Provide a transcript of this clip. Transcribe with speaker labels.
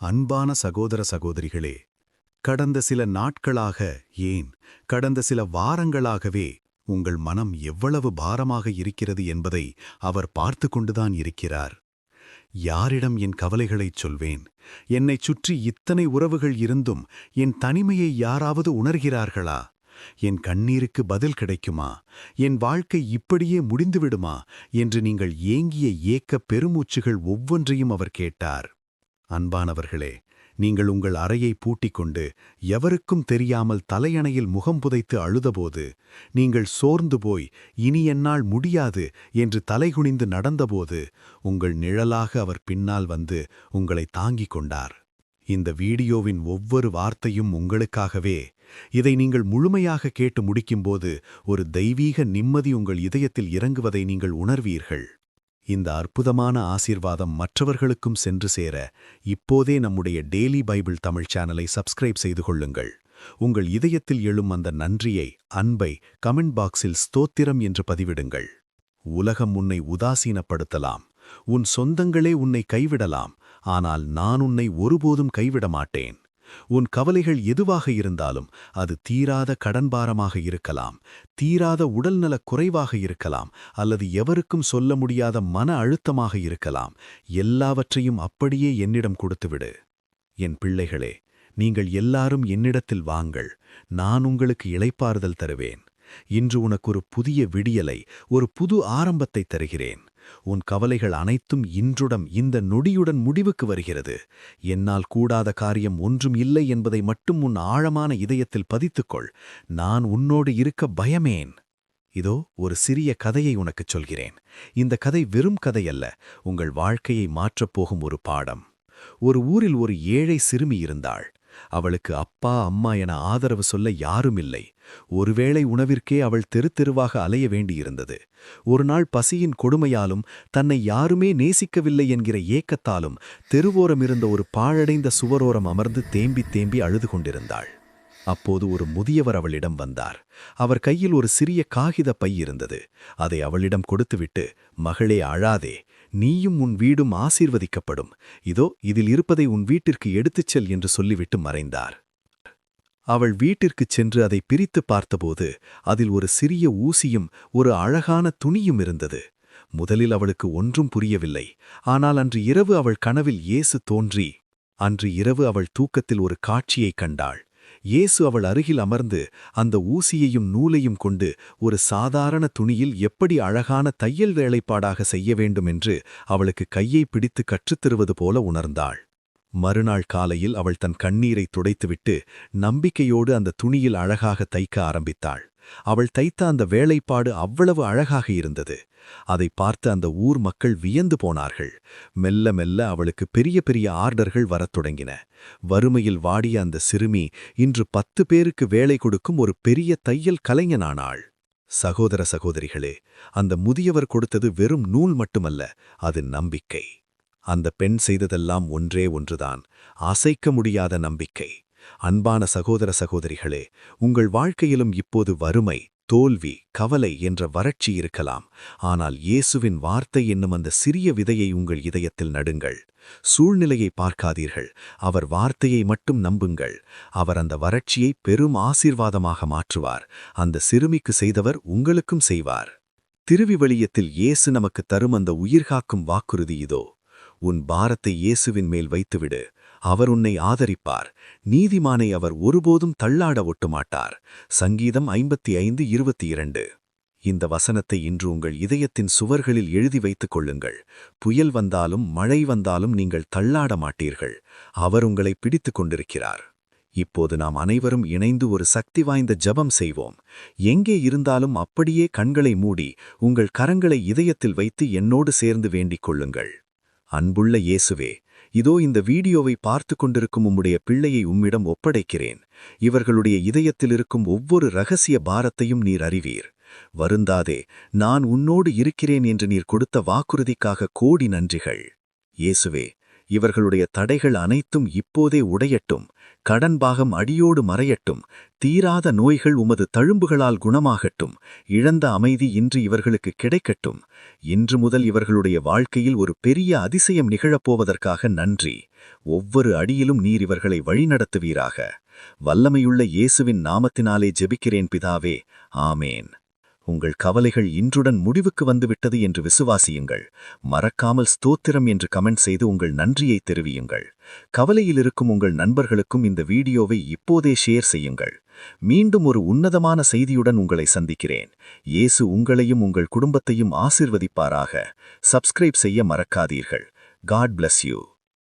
Speaker 1: அன்பான சகோதர சகோதரிகளே கடந்த சில நாட்களாக ஏன் கடந்த சில வாரங்களாகவே உங்கள் மனம் எவ்வளவு பாரமாக இருக்கிறது என்பதை அவர் பார்த்து கொண்டுதான் இருக்கிறார். யாரிடம் என் கவலைகளைச் சொல்வேன்? என்னைச் சுற்றி இத்தனை உறவுகள் இருந்தும் என் தனிமையை யாராவது உணர்கிறார்களா? என் கண்ணீருக்கு பதில் கிடைக்குமா? என் வாழ்க்கை இப்படியே முடிந்துவிடுமா? என்று நீங்கள் ஏங்கிய ஏக்க பெருமூச்சுகள் ஒவ்வொன்றையும் அவர் கேட்டார். அன்பானவர்களே நீங்கள் உங்கள் அறையை பூட்டிக் கொண்டு எவருக்கும் தெரியாமல் தலையணையில் முகம் புதைத்து அழுதபோது நீங்கள் சோர்ந்து போய் இனி என்னால் முடியாது என்று தலைகுனிந்து நடந்தபோது உங்கள் நிழலாக அவர் பின்னால் வந்து உங்களை தாங்கிக் கொண்டார். இந்த வீடியோவின் ஒவ்வொரு வார்த்தையும் உங்களுக்காகவே. இதை நீங்கள் முழுமையாக கேட்டு முடிக்கும்போது ஒரு தெய்வீக நிம்மதி உங்கள் இதயத்தில் இறங்குவதை நீங்கள் உணர்வீர்கள். இந்த அற்புதமான ஆசீர்வாதம் மற்றவர்களுக்கும் சென்று சேர இப்போதே நம்முடைய டெய்லி பைபிள் தமிழ் சேனலை சப்ஸ்கிரைப் செய்து கொள்ளுங்கள். உங்கள் இதயத்தில் எழும் அந்த நன்றியை அன்பை கமெண்ட் பாக்ஸில் ஸ்தோத்திரம் என்று பதிவிடுங்கள். உலகம் உன்னை உதாசீனப்படுத்தலாம். உன் சொந்தங்களே உன்னை கைவிடலாம். ஆனால் நான் உன்னை ஒருபோதும் கைவிட மாட்டேன் உன் கவலைகள் எதுவாக இருந்தாலும் அது தீராத கடன்பாரமாக இருக்கலாம் தீராத உடல்நலக் குறைவாக இருக்கலாம் அல்லது எவருக்கும் சொல்ல முடியாத மன அழுத்தமாக இருக்கலாம். எல்லாவற்றையும் அப்படியே என்னிடம் கொடுத்துவிடு. என் பிள்ளைகளே நீங்கள் எல்லாரும் என்னிடத்தில் வாங்கள். நான் உங்களுக்கு இளைப்பாறுதல் தருவேன். இன்று உனக்கு ஒரு புதிய விடியலை ஒரு புது ஆரம்பத்தை தருகிறேன். உன் கவலைகள் அனைத்தும் இன்றுடன் இந்த நொடியுடன் முடிவுக்கு வருகிறது. என்னால் கூடாத காரியம் ஒன்றும் இல்லை என்பதை மட்டும் உன் ஆழமான இதயத்தில் பதித்துக்கொள். நான் உன்னோடு இருக்க பயமேன். இதோ ஒரு சிறிய கதையை உனக்குச் சொல்கிறேன். இந்த கதை வெறும் கதையல்ல உங்கள் வாழ்க்கையை மாற்றப் போகும் ஒரு பாடம். ஒரு ஊரில் ஒரு ஏழை சிறுமி இருந்தாள். அவளுக்கு அப்பா அம்மா என ஆதரவு சொல்ல யாரும் இல்லை. ஒருவேளை உணவிற்கே அவள் தெரு தெருவாக அலைய வேண்டியிருந்தது. ஒரு நாள் பசியின் கொடுமையாலும் தன்னை யாருமே நேசிக்கவில்லை என்கிற ஏக்கத்தாலும் தெருவோரம் இருந்த ஒரு பாழடைந்த சுவரோரம் அமர்ந்து தேம்பி தேம்பி அழுது கொண்டிருந்தாள். அப்போது ஒரு முதியவர் அவளிடம் வந்தார். அவர் கையில் ஒரு சிறிய காகித பை இருந்தது. அதை அவளிடம் கொடுத்துவிட்டு மகளே அழாதே. நீயும் உன் வீடும் ஆசீர்வதிக்கப்படும். இதோ இதில் இருப்பதை உன் வீட்டிற்கு எடுத்துச் செல் என்று சொல்லிவிட்டு மறைந்தார். அவள் வீட்டிற்குச் சென்று அதை பிரித்து பார்த்தபோது அதில் ஒரு சிறிய ஊசியும் ஒரு அழகான துணியும் இருந்தது. முதலில் அவளுக்கு ஒன்றும் புரியவில்லை. ஆனால் அன்று இரவு அவள் கனவில் இயேசு தோன்றி அன்று இரவு அவள் தூக்கத்தில் ஒரு காட்சியைக் கண்டாள். இயேசு அவள் அருகில் அமர்ந்து அந்த ஊசியையும் நூலையும் கொண்டு ஒரு சாதாரண துணியில் எப்படி அழகான தையல் வேலைப்பாடாக செய்ய வேண்டும் என்று அவளுக்கு கையை பிடித்து கற்றுத்தருவது போல உணர்ந்தாள். மறுநாள் காலையில் அவள் தன் கண்ணீரை துடைத்துவிட்டு நம்பிக்கையோடு அந்த துணியில் அழகாக தைக்க ஆரம்பித்தாள். அவள் தைத்த அந்த வேலைப்பாடு அவ்வளவு அழகாக இருந்தது. அதை பார்த்து அந்த ஊர் மக்கள் வியந்து போனார்கள். மெல்ல மெல்ல அவளுக்கு பெரிய பெரிய ஆர்டர்கள் வரத் தொடங்கின. வறுமையில் வாடிய அந்த சிறுமி இன்று பத்து பேருக்கு வேலை கொடுக்கும் ஒரு பெரிய தையல் கலைஞனானாள். சகோதர சகோதரிகளே அந்த முதியவர் கொடுத்தது வெறும் நூல் மட்டுமல்ல அது நம்பிக்கை. அந்த பெண் செய்ததெல்லாம் ஒன்றே ஒன்றுதான். அசைக்க முடியாத நம்பிக்கை. அன்பான சகோதர சகோதரிகளே உங்கள் வாழ்க்கையிலும் இப்போது வறுமை தோல்வி கவலை என்ற வறட்சி இருக்கலாம். ஆனால் இயேசுவின் வார்த்தை என்னும் அந்த சிறிய விதையை உங்கள் இதயத்தில் நடுங்கள். சூழ்நிலையை பார்க்காதீர்கள். அவர் வார்த்தையை மட்டும் நம்புங்கள். அவர் அந்த வறட்சியை பெரும் ஆசீர்வாதமாக மாற்றுவார். அந்த சிறுமிக்கு செய்தவர் உங்களுக்கும் செய்வார். திருவிவழியத்தில் இயேசு நமக்கு தரும் அந்த உயிர்காக்கும் வாக்குறுதி இதோ. உன் பாரத்தை இயேசுவின் மேல் வைத்துவிடு. அவர் உன்னை ஆதரிப்பார். நீதிமானை அவர் ஒருபோதும் தள்ளாட ஒட்டுமாட்டார். சங்கீதம் ஐம்பத்தி ஐந்து இருபத்தி இரண்டு இந்த வசனத்தை இன்று உங்கள் இதயத்தின் சுவர்களில் எழுதி வைத்துக் கொள்ளுங்கள். புயல் வந்தாலும் மழை வந்தாலும் நீங்கள் தள்ளாட மாட்டீர்கள். அவர் உங்களை பிடித்துக் கொண்டிருக்கிறார். இப்போது நாம் அனைவரும் இணைந்து ஒரு சக்தி வாய்ந்த ஜபம் செய்வோம். எங்கே இருந்தாலும் அப்படியே கண்களை மூடி உங்கள் கரங்களை இதயத்தில் வைத்து என்னோடு சேர்ந்து வேண்டிக் கொள்ளுங்கள். அன்புள்ள இயேசுவே இதோ இந்த வீடியோவை பார்த்து கொண்டிருக்கும் உம்முடைய பிள்ளையை உம்மிடம் ஒப்படைக்கிறேன். இவர்களுடைய இதயத்தில் இருக்கும் ஒவ்வொரு ரகசிய பாரத்தையும் நீர் அறிவீர். வருந்தாதே நான் உன்னோடு இருக்கிறேன் என்று நீர் கொடுத்த வாக்குறுதிக்காக கோடி நன்றிகள். இயேசுவே
Speaker 2: இவர்களுடைய தடைகள் அனைத்தும் இப்போதே உடையட்டும் கடன் பாகம் அடியோடு மறையட்டும் தீராத நோய்கள் உமது தழும்புகளால் குணமாகட்டும் இழந்த அமைதி இன்று இவர்களுக்கு கிடைக்கட்டும். இன்று முதல் இவர்களுடைய வாழ்க்கையில் ஒரு பெரிய அதிசயம் நிகழப்போவதற்காக நன்றி. ஒவ்வொரு அடியிலும் நீர் இவர்களை வழிநடத்துவீராக. வல்லமையுள்ள இயேசுவின் நாமத்தினாலே ஜெபிக்கிறேன் பிதாவே. ஆமேன். உங்கள் கவலைகள் இன்றுடன் முடிவுக்கு வந்துவிட்டது என்று விசுவாசியுங்கள். மறக்காமல் ஸ்தோத்திரம் என்று கமெண்ட் செய்து உங்கள் நன்றியை தெரிவியுங்கள். கவலையில் இருக்கும் உங்கள் நண்பர்களுக்கும் இந்த வீடியோவை இப்போதே ஷேர் செய்யுங்கள். மீண்டும் ஒரு உன்னதமான செய்தியுடன் உங்களை சந்திக்கிறேன். இயேசு உங்களையும் உங்கள் குடும்பத்தையும் ஆசிர்வதிப்பாராக. சப்ஸ்கிரைப் செய்ய மறக்காதீர்கள். God bless you.